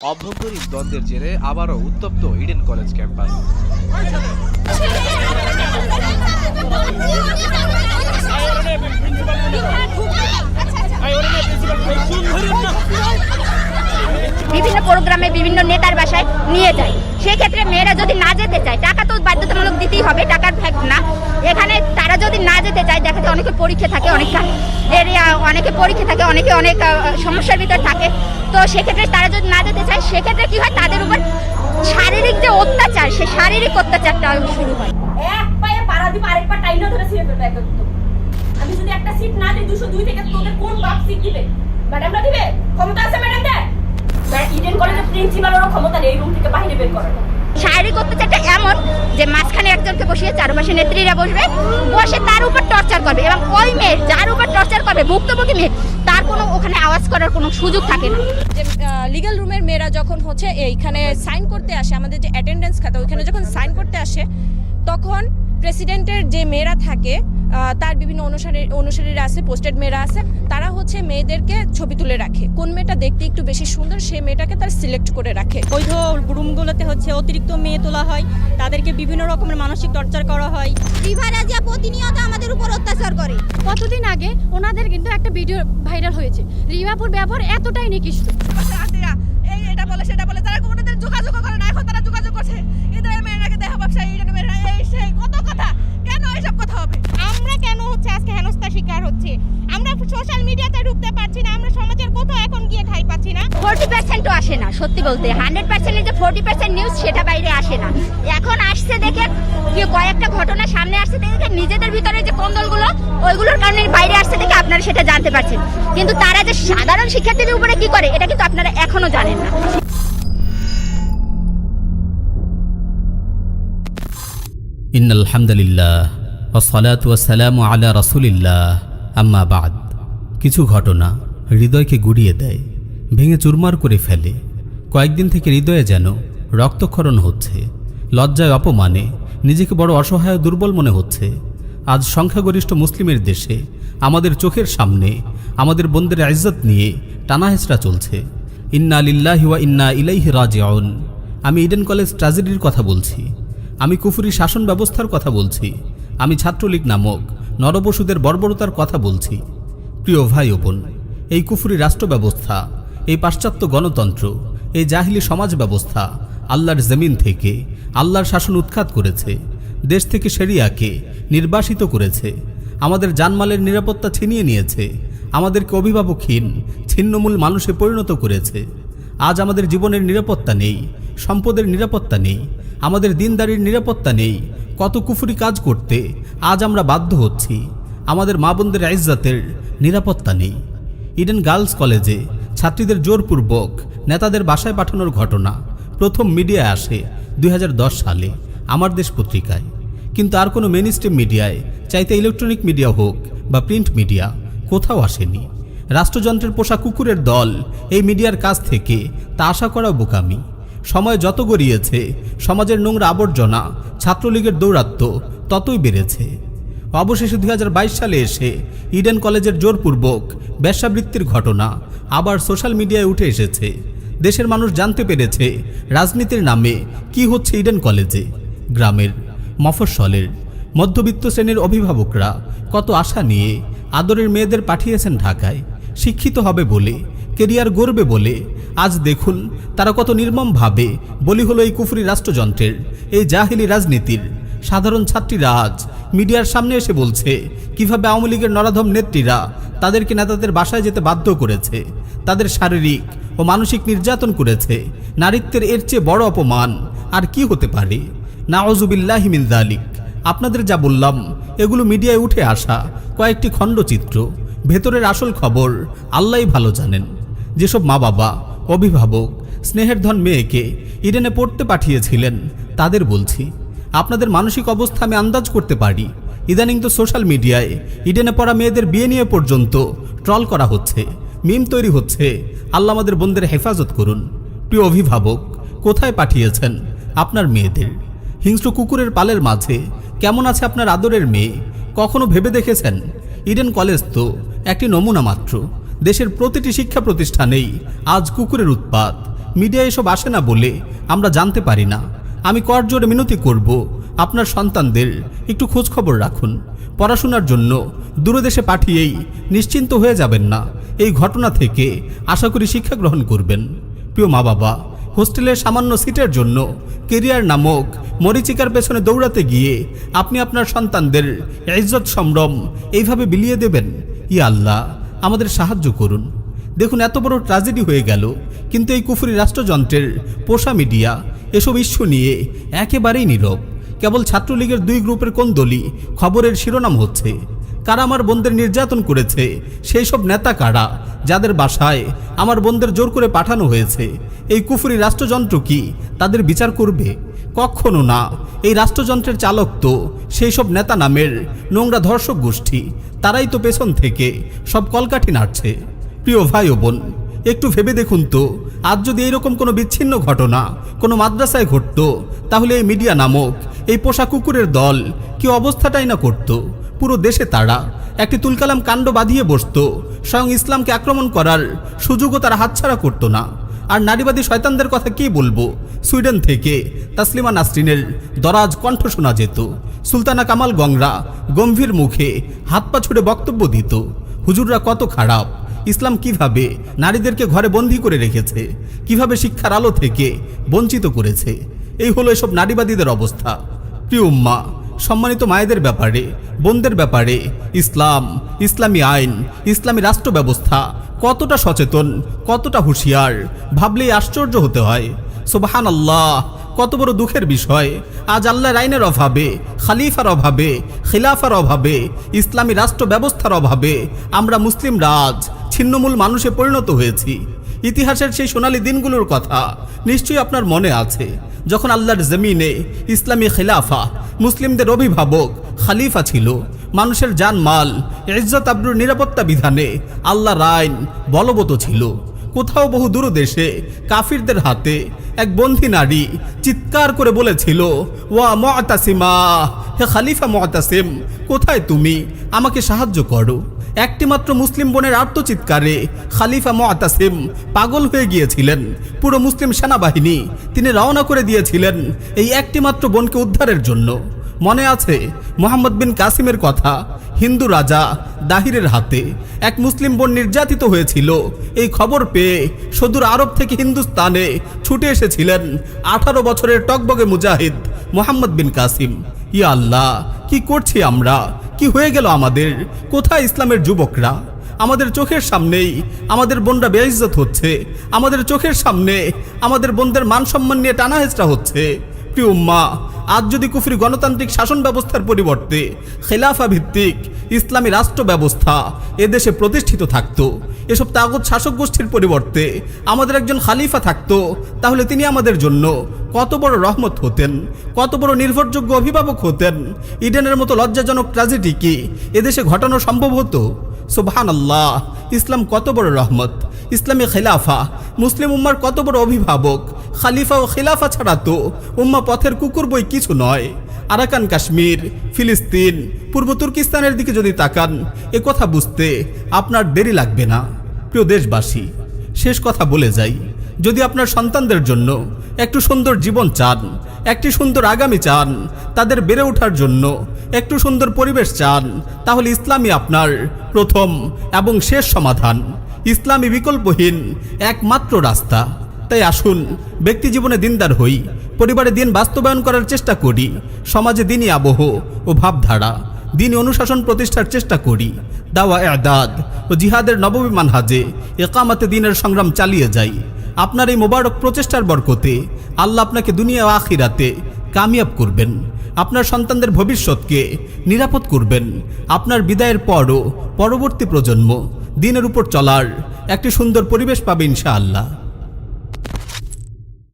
অভ্যন্তরীণ দ্বন্দ্বের জেরে আবারও উত্তপ্ত ইডেন কলেজ ক্যাম্পাস। বিভিন্ন প্রোগ্রামে বিভিন্ন নেতার বাসায় নিয়ে যায়। সেক্ষেত্রে মেয়েরা যদি না যেতে চায় টাকা তো বাধ্যতামূলক দিতেই হবে, টাকার ফ্যাক্ট না। এখানে তারা যদি না যেতে চায়, দেখা যায় অনেকে পরীক্ষা থাকে, অনেক এরিয়া অনেকে পরীক্ষা থাকে, অনেকে অনেক সমস্যার ভিতর থাকে। তো সেক্ষেত্রে তারা যদি না যেতে চায়, সেক্ষেত্রে কি হয়, তাদের উপর শারীরিক যে অত্যাচার, সে শারীরিক অত্যাচারটা শুরু হয়। ক্ষমতা নেই রুম থেকে বাইরে বের করার। শারীরিক অত্যাচারটা এমন যে মাঝখানে একজনকে বসিয়ে চারপাশে নেত্রীরা বসবে, বসে তার উপর টর্চার করবে এবং ওই মেয়ে যার উপর টর্চার করবে, ভুক্তভোগী মেয়ে, তার কোনো ওখানে আওয়াজ করার কোনো সুযোগ থাকে না। যে লিগাল রুমের মেয়েরা যখন হচ্ছে এইখানে সাইন করতে আসে, আমাদের যে অ্যাটেন্ডেন্স খাতা, ওইখানে যখন সাইন করতে আসে, তখন প্রেসিডেন্টের যে মেয়েরা থাকে তার বিভিন্ন অনুসারী অনুসারীরা আছে পোস্টেড মেয়েরা আছে তারা হচ্ছে মেয়েদেরকে ছবি তুলে রাখে। কোন মেয়েটা দেখতে একটু বেশি সুন্দর সেই মেয়েটাকে তার সিলেক্ট করে রাখে। বৈধ রুমগুলোতে হচ্ছে অতিরিক্ত মেয়ে তোলা হয় তাদেরকে বিভিন্ন রকমের মানসিক টর্চার করা হয়। রিভারাজিয়া প্রতিনিয়ত আমাদের উপর অত্যাচার করে। কতদিন আগে ওনাদের কিন্তু একটা ভিডিও ভাইরাল হয়েছে। রিভাপুর ব্যবহার এতটাই নিকৃষ্ট। ফোর্টি পার্সেন্ট নিউজ সেটা বাইরে আসে না। এখন আসছে দেখে কি কয়েকটা ঘটনা সামনে আসছে দেখে নিজেদের ভিতরে যে কন্দলগুলো, ওইগুলোর কারণে বাইরে আসছে দেখে আপনারা সেটা জানতে পারছেন। কিন্তু তারা যে সাধারণ শিক্ষার্থীদের উপরে কি করে, এটা কিন্তু আপনারা এখনও জানেন না। ইন আলহামদুলিল্লাহ ওসলাত ওয়াসালাম আলা রসুলিল্লাহ। আম্মা বাদ। কিছু ঘটনা হৃদয়কে গুড়িয়ে দেয়, ভেঙে চুরমার করে ফেলে। কয়েকদিন থেকে হৃদয়ে যেন রক্তক্ষরণ হচ্ছে, লজ্জায় অপমানে, নিজেকে বড় অসহায় দুর্বল মনে হচ্ছে। আজ সংখ্যাগরিষ্ঠ মুসলিমের দেশে, আমাদের চোখের সামনে, আমাদের বোনদের ইজ্জত নিয়ে টানাহেচড়া চলছে। ইন্না লিল্লাহি ওয়া ইন্না ইলাইহি রাজিউন। আমি ইডেন কলেজ ট্রাজেডির কথা বলছি। আমি কুফুরি শাসন ব্যবস্থার কথা বলছি। আমি ছাত্রলীগ নামক নরপশুদের বর্বরতার কথা বলছি। প্রিয় ভাই ও বোন, এই কুফুরি রাষ্ট্র ব্যবস্থা এই পাশ্চাত্য গণতন্ত্র এই জাহিলি সমাজ ব্যবস্থা আল্লাহর জমিন থেকে আল্লাহর শাসন উৎখাত করেছে। দেশ থেকে সেরিয়াকে নির্বাসিত করেছে। আমাদের জানমালের নিরাপত্তা ছিনিয়ে নিয়েছে। আমাদেরকে অভিভাবকহীন ছিন্নমূল মানুষে পরিণত করেছে। আজ আমাদের জীবনের নিরাপত্তা নেই, সম্পদের নিরাপত্তা নেই, আমাদের দিনদারির নিরাপত্তা নেই। কত কুফুরি কাজ করতে আজ আমরা বাধ্য হচ্ছি। আমাদের মা বোনদের ইজ্জাতের নিরাপত্তা নেই। ইডেন গার্লস কলেজে ছাত্রীদের জোরপূর্বক নেতাদের বাসায় পাঠানোর ঘটনা প্রথম মিডিয়ায় আসে দুই হাজার দশ সালে, আমার দেশ পত্রিকায়। কিন্তু আর কোনো মেন মিডিয়ায়, চাইতে ইলেকট্রনিক মিডিয়া হোক বা প্রিন্ট মিডিয়া, কোথাও আসেনি। রাষ্ট্রযন্ত্রের পোষা কুকুরের দল এই মিডিয়ার কাছ থেকে তা আশা করাও বোকামি। সময় যত গড়িয়েছে, সমাজের নোংরা আবর্জনা, ছাত্রলীগের দৌরাত্ম্য ততই বেড়েছে। অবশেষে দুই হাজার বাইশ সালে এসে ইডেন কলেজের জোরপূর্বক ব্যবসাবৃত্তির ঘটনা আবার সোশ্যাল মিডিয়ায় উঠে এসেছে। দেশের মানুষ জানতে পেরেছে রাজনীতির নামে কি হচ্ছে ইডেন কলেজে। গ্রামের মফস্বলের মধ্যবিত্ত শ্রেণির অভিভাবকরা কত আশা নিয়ে আদরের মেয়েদের পাঠিয়েছেন ঢাকায়। শিক্ষিত হবে বলে, কেরিয়ার গড়বে বলে, আজ দেখুন তারা কত নির্মমভাবে বলি হলো এই কুফরি রাষ্ট্রযন্ত্রের, এই জাহিলি রাজনীতির। সাধারণ ছাত্রীরা আজ মিডিয়ার সামনে এসে বলছে, কীভাবে আওয়ামী লীগের নরাধম নেত্রীরা তাদেরকে নেতাদের বাসায় যেতে বাধ্য করেছে? তাদের শারীরিক ও মানসিক নির্যাতন করেছে। নারীত্বের এর চেয়ে বড় অপমান আর কি হতে পারে? নাওজুবিল্লাহিমিন জালিক আপনাদের যা বললাম, এগুলো মিডিয়ায় উঠে আসা কয়েকটি খণ্ডচিত্র। ভেতরের আসল খবর আল্লাহই ভালো জানেন। যেসব মা বাবা, অভিভাবক, স্নেহের ধন মেয়েকে ইডেনে পড়তে পাঠিয়েছিলেন, তাদের বলছি, আপনাদের মানসিক অবস্থা আমি আন্দাজ করতে পারি। ইদানিং তো সোশ্যাল মিডিয়ায় ইডেনে পড়া মেয়েদের বিয়ে নিয়ে পর্যন্ত ট্রল করা হচ্ছে। মিম তৈরি হচ্ছে। আল্লাহ আমাদের বোনদের হেফাজত করুন। প্রিয় অভিভাবক, কোথায় পাঠিয়েছেন আপনার মেয়েদের? হিংস্র কুকুরের পালের মাঝে কেমন আছে আপনার আদরের মেয়ে? কখনো ভেবে দেখেছেন? ইডেন কলেজ তো একটি নমুনা মাত্র। দেশের প্রতিটি শিক্ষা প্রতিষ্ঠানেই আজ কুকুরের উৎপাত। মিডিয়া এসব আসে না বলে আমরা জানতে পারি না। আমি কর জোরে মিনতি করব। আপনার সন্তানদের একটু খোঁজ খবর রাখুন। পড়াশোনার জন্য দূরদেশে পাঠিয়েই নিশ্চিন্ত হয়ে যাবেন না। এই ঘটনা থেকে আশা করি শিক্ষা গ্রহণ করবেন। প্রিয় মা বাবা হোস্টেলের সামান্য সিটের জন্য কেরিয়ার নামক মরিচিকার পেছনে দৌড়াতে গিয়ে আপনি আপনার সন্তানদের ইজ্জত সম্ভ্রম এইভাবে বিলিয়ে দেবেন? ই আল্লাহ, আমাদের সাহায্য করুন। দেখুন, এত বড় ট্র্যাজেডি হয়ে গেল, কিন্তু এই কুফুরি রাষ্ট্রযন্ত্রের পোষা মিডিয়া এসব ইস্যু নিয়ে একেবারেই নীরব। কেবল ছাত্রলীগের দুই গ্রুপের কোন দলই খবরের শিরোনাম হচ্ছে? কারা আমার বোনদের নির্যাতন করেছে? সেই সব নেতা কারা? যাদের বাসায় আমার বোনদের জোর করে পাঠানো হয়েছে? এই কুফুরি রাষ্ট্রযন্ত্র কি তাদের বিচার করবে? কখনো না। এই রাষ্ট্রযন্ত্রের চালক তো সেই সব নেতা নামের নোংরা ধর্ষক গোষ্ঠী। তারাই তো পেছন থেকে সব কলকাঠি নাড়ছে। প্রিয় ভাই ও বোন, একটু ভেবে দেখুন তো আজ যদি এইরকম কোনো বিচ্ছিন্ন ঘটনা কোনো মাদ্রাসায় ঘটত, তাহলে এই মিডিয়া নামক এই পোষা কুকুরের দল কি অবস্থাটাই না করত? পুরো দেশে তারা একটি তুলকালাম কাণ্ড বাঁধিয়ে বসত, স্বয়ং ইসলামকে আক্রমণ করার সুযোগও তারা হাতছাড়া করতো না। আর নারীবাদী শয়তানদের কথা কি বলব? সুইডেন থেকে তাসলিমা নাসরিনের দরাজ কণ্ঠ শোনা যেত। সুলতানা কামাল গংরা গম্ভীর মুখে হাত পা ছুড়ে বক্তব্য দিত, হুজুররা কত খারাপ ইসলাম কীভাবে নারীদেরকে ঘরে বন্দি করে রেখেছে? কীভাবে শিক্ষার আলো থেকে বঞ্চিত করেছে? এই হলো এসব নারীবাদীদের অবস্থা। প্রিয় উম্মা, সম্মানিত মায়েদের ব্যাপারে, বোনদের ব্যাপারে, ইসলাম, ইসলামী আইন, ইসলামী রাষ্ট্র ব্যবস্থা কতটা সচেতন, কতটা হুঁশিয়ার, ভাবলেই আশ্চর্য হতে হয়। সোবাহান আল্লাহ কত বড় দুঃখের বিষয়। আজ আল্লাহর আইনের অভাবে, খালিফার অভাবে, খিলাফার অভাবে, ইসলামী রাষ্ট্র ব্যবস্থার অভাবে আমরা মুসলিম রাজ ছিন্নমূল মানুষে পরিণত হয়েছি। ইতিহাসের সেই সোনালী দিনগুলোর কথা নিশ্চয়ই আপনার মনে আছে। যখন আল্লাহর জমিনে ইসলামী খিলাফা, মুসলিমদের অভিভাবক খালিফা ছিল, মানুষের জান মাল ইজ্জত আব্রুর নিরাপত্তা বিধানে আল্লাহর আইন বলবত ছিল। কোথাও বহু দূর দেশে কাফিরদের হাতে এক বন্ধী নারী চিৎকার করে বলেছিল, ওয়া মতাসিমা হে খালিফা মতাসিম কোথায় তুমি? আমাকে সাহায্য করো। একটিমাত্র মুসলিম বোনের আত্মচিৎকারে খালিফা মতাসিম পাগল হয়ে গিয়েছিলেন। পুরো মুসলিম সেনাবাহিনী তিনি রওনা করে দিয়েছিলেন এই একটিমাত্র বোনকে উদ্ধারের জন্য। মনে আছে, মোহাম্মদ বিন কাসিমের কথা হিন্দু রাজা দাহিরের হাতে এক মুসলিম বোন নির্যাতিত হয়েছিল। এই খবর পেয়ে সদূর আরব থেকে হিন্দুস্তানে ছুটে এসেছিলেন আঠারো বছরের টকবগে মুজাহিদ মোহাম্মদ বিন কাসিম। ইয়া আল্লাহ, কি করছি আমরা? কি হয়ে গেল আমাদের? কোথায় ইসলামের যুবকরা? আমাদের চোখের সামনেই আমাদের বোনরা বেইজ্জত হচ্ছে। আমাদের চোখের সামনে আমাদের বোনদের মান সম্মান নিয়ে টানা হচ্ছে। প্রিয় উম্মা, আজ যদি কুফরি গণতান্ত্রিক শাসন ব্যবস্থার পরিবর্তে খেলাফা ভিত্তিক ইসলামী রাষ্ট্র ব্যবস্থা এদেশে প্রতিষ্ঠিত থাকতো, এসব তাগত শাসক গোষ্ঠীর পরিবর্তে আমাদের একজন খালিফা থাকতো, তাহলে তিনি আমাদের জন্য কত বড় রহমত হতেন, কত বড় নির্ভরযোগ্য অভিভাবক হতেন, ইডেনের মতো লজ্জাজনক ট্র্যাজেডি কি এদেশে ঘটানো সম্ভব হতো? সুবহান আল্লাহ ইসলাম কত বড় রহমত ইসলামী খেলাফা। মুসলিম উম্মার কত বড় অভিভাবক? খালিফা ও খেলাফা ছাড়া তো উম্মা পথের কুকুর বই কিছু নয়। আরাকান কাশ্মীর, ফিলিস্তিন, পূর্ব তুর্কিস্তানের দিকে যদি তাকান, এ কথা বুঝতে আপনার দেরি লাগবে না। প্রিয় দেশবাসী, শেষ কথা বলে যাই। যদি আপনার সন্তানদের জন্য একটু সুন্দর জীবন চান, একটি সুন্দর আগামী চান, তাদের বেড়ে ওঠার জন্য একটু সুন্দর পরিবেশ চান, তাহলে ইসলামই আপনার প্রথম এবং শেষ সমাধান। ইসলামী বিকল্পহীন একমাত্র রাস্তা। তাই আসুন, ব্যক্তি জীবনে দিনদার হই, পরিবারে দিন বাস্তবায়ন করার চেষ্টা করি, সমাজে দিনই আবহ ও ভাবধারা দিন অনুশাসন প্রতিষ্ঠার চেষ্টা করি, দাওয়া এদাদ ও জিহাদের নবমী মানহাজে একামাতে দিনের সংগ্রাম চালিয়ে যাই। আপনার এই মোবারক প্রচেষ্টার বরকতে আল্লাহ আপনাকে দুনিয়া আখিরাতে কামিয়াব করবেন। আপনার সন্তানদের ভবিষ্যৎকে নিরাপদ করবেন। আপনার বিদায়ের পরও পরবর্তী প্রজন্ম দিনের উপর চলার একটি সুন্দর পরিবেশ পাবে ইনশাআল্লাহ।